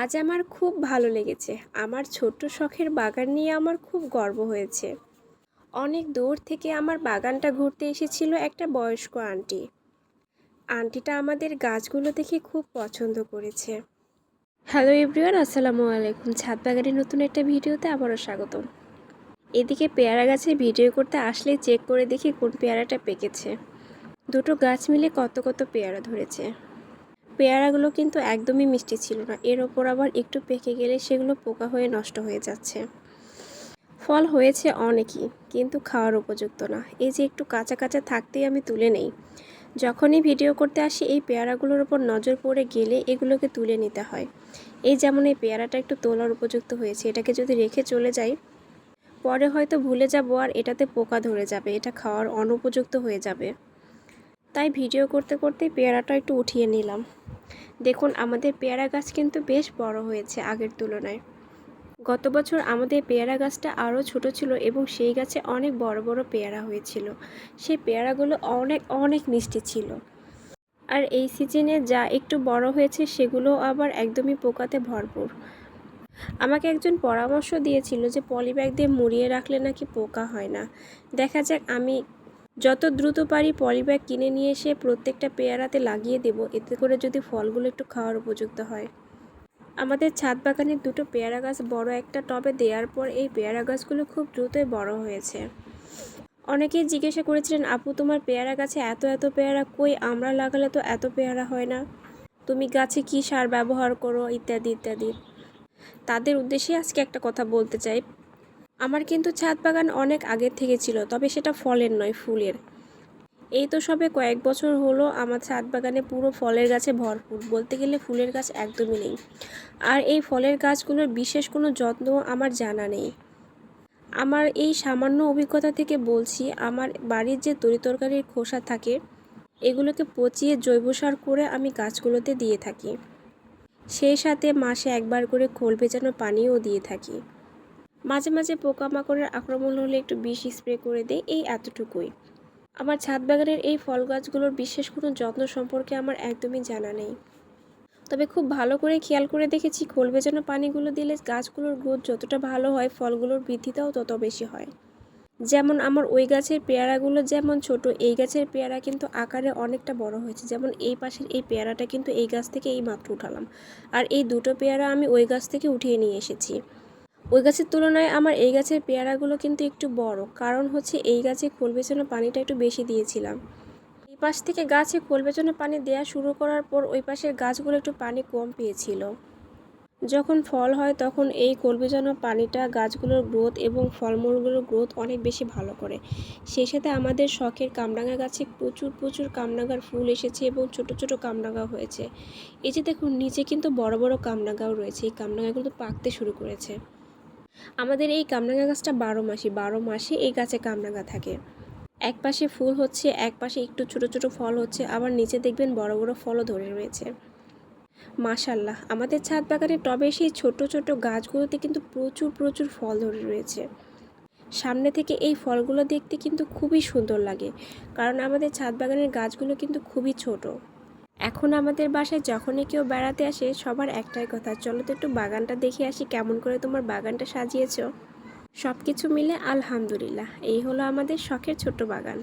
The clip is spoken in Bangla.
আজ আমার খুব ভালো লেগেছে। আমার ছোট্ট শখের বাগান নিয়ে আমার খুব গর্ব হয়েছে। অনেক দূর থেকে আমার বাগানটা ঘুরতে এসেছিল একটা বয়স্ক আন্টি। আন্টিটা আমাদের গাছগুলো দেখে খুব পছন্দ করেছে। হ্যালো এভরিওয়ান, আসসালামু আলাইকুম। ছাদ বাগানের নতুন একটা ভিডিওতে আবারও স্বাগতম। এদিকে পেয়ারা গাছে ভিডিও করতে আসলে চেক করে দেখি কোন পেয়ারাটা পেকেছে। দুটো গাছ মিলে কত কত পেয়ারা ধরেছে। পেয়ারাগুলো কিন্তু একদমই মিষ্টি ছিল না। এর ওপর আবার একটু পেকে গেলে সেগুলো পোকা হয়ে নষ্ট হয়ে যাচ্ছে। ফল হয়েছে অনেকই, কিন্তু খাওয়ার উপযুক্ত না। এই যে একটু কাঁচা কাঁচা থাকতেই আমি তুলে নেই। যখনই ভিডিও করতে আসি, এই পেয়ারাগুলোর ওপর নজর পড়ে গেলে এগুলোকে তুলে নিতে হয়। এই যেমন এই পেয়ারাটা একটু তোলার উপযুক্ত হয়েছে, এটাকে যদি রেখে চলে যাই, পরে হয়তো ভুলে যাব আর এটাতে পোকা ধরে যাবে, এটা খাওয়ার অনুপযুক্ত হয়ে যাবে। তাই ভিডিও করতে করতে পেয়ারাটা একটু উঠিয়ে নিলাম। দেখুন, আমাদের পেয়ারা গাছ কিন্তু বেশ বড় হয়েছে আগের তুলনায়। গত বছর আমাদের পেয়ারা গাছটা আরও ছোট ছিল এবং সেই গাছে অনেক বড় বড় পেয়ারা হয়েছিল। সেই পেয়ারাগুলো অনেক অনেক মিষ্টি ছিল। আর এই সিজনে যা একটু বড় হয়েছে সেগুলো আবার একদমই পোকাতে ভরপুর। আমাকে একজন পরামর্শ দিয়েছিল যে পলিব্যাগ দিয়ে মুড়িয়ে রাখলে নাকি পোকা হয় না। দেখা যাক, আমি যত দ্রুত পারি পলিব্যাগ কিনে নিয়ে এসে প্রত্যেকটা পেয়ারাতে লাগিয়ে দেব। এতে করে যদি ফলগুলো একটু খাওয়ার উপযুক্ত হয়। আমাদের ছাদ বাগানের দুটো পেয়ারা গাছ, বড় একটা টবে দেওয়ার পর এই পেয়ারা গাছগুলো খুব দ্রুতই বড় হয়েছে। অনেকেই জিজ্ঞাসা করেছিলেন, আপু, তোমার পেয়ারা গাছে এত এত পেয়ারা কই? আমরা লাগালে তো এত পেয়ারা হয় না। তুমি গাছে কি সার ব্যবহার করো? ইত্যাদি ইত্যাদি। তাদের উদ্দেশ্যে আজকে একটা কথা বলতে চাই। আমার কিন্তু ছাদ বাগান অনেক আগের থেকে ছিল, তবে সেটা ফলের নয়, ফুলের। এই তো সবে কয়েক বছর হলো আমার ছাদ বাগানে পুরো ফলের গাছে ভরপুর, বলতে গেলে ফুলের গাছ একদমই নেই। আর এই ফলের গাছগুলোর বিশেষ কোনো যত্ন আমার জানা নেই। আমার এই সামান্য অভিজ্ঞতা থেকে বলছি, আমার বাড়ির যে তরিতরকারির খোসা থাকে, এগুলোকে পচিয়ে জৈব সার করে আমি গাছগুলোতে দিয়ে থাকি। সেই সাথে মাসে একবার করে খোল ভেজানো পানিও দিয়ে থাকি। মাঝে মাঝে পোকামাকড়ের আক্রমণ হলে একটু বিষ স্প্রে করে দেয় এই এতটুকুই। আমার ছাদ বাগানের এই ফল গাছগুলোর বিশেষ কোনো যত্ন সম্পর্কে আমার একদমই জানা নেই। তবে খুব ভালো করে খেয়াল করে দেখেছি খোলবে যেন পানিগুলো দিলে গাছগুলোর গ্রোথ যতটা ভালো হয়, ফলগুলোর বৃদ্ধিটাও তত বেশি হয়। যেমন আমার ওই গাছের পেয়ারাগুলো যেমন ছোট, এই গাছের পেয়ারা কিন্তু আকারে অনেকটা বড় হয়েছে। যেমন এই পাশের এই পেয়ারাটা কিন্তু এই গাছ থেকে এই মাত্র উঠালাম। আর এই দুটো পেয়ারা আমি ওই গাছ থেকে উঠিয়ে নিয়ে এসেছি। ওই গাছের তুলনায় আমার এই গাছের পেয়ারাগুলো কিন্তু একটু বড়। কারণ হচ্ছে এই গাছে খোল বেচানো পানিটা একটু বেশি দিয়েছিলাম। এই পাশ থেকে গাছে খোল বেচানো পানি দেওয়া শুরু করার পর ওই পাশের গাছগুলো একটু পানি কম পেয়েছিল। যখন ফল হয় তখন এই খোল বেচানো পানিটা গাছগুলোর গ্রোথ এবং ফলমূলগুলোর গ্রোথ অনেক বেশি ভালো করে। সেই সাথে আমাদের শখের কামরাঙা গাছে প্রচুর প্রচুর কামরাঙার ফুল এসেছে এবং ছোট ছোট কামরাঙা হয়েছে। এই যে দেখুন, নিচে কিন্তু বড় বড় কামরাঙাও রয়েছে। এই কামরাঙাগুলো পাকতে শুরু করেছে। আমাদের এই কামরাঙা গাছটা বারো মাসি, বারো মাসে এই গাছে কামরাঙা থাকে। এক পাশে ফুল হচ্ছে, এক পাশে একটু ছোট ছোট ফল হচ্ছে, আবার নিচে দেখবেন বড় বড় ফলও ধরে রয়েছে। মাশাল্লাহ, আমাদের ছাদ বাগানের টবে সেই ছোট ছোট গাছগুলোতে কিন্তু প্রচুর প্রচুর ফল ধরে রয়েছে। সামনে থেকে এই ফলগুলো দেখতে কিন্তু খুবই সুন্দর লাগে, কারণ আমাদের ছাদ বাগানের গাছগুলো কিন্তু খুবই ছোট। এখন আমাদের বাসায় যখনই কেউ বেড়াতে আসে, সবার একটাই কথা, চলো তো একটু বাগানটা দেখে আসি, কেমন করে তোমার বাগানটা সাজিয়েছ? সব কিছু মিলে আলহামদুলিল্লাহ, এই হলো আমাদের শখের ছোট বাগান।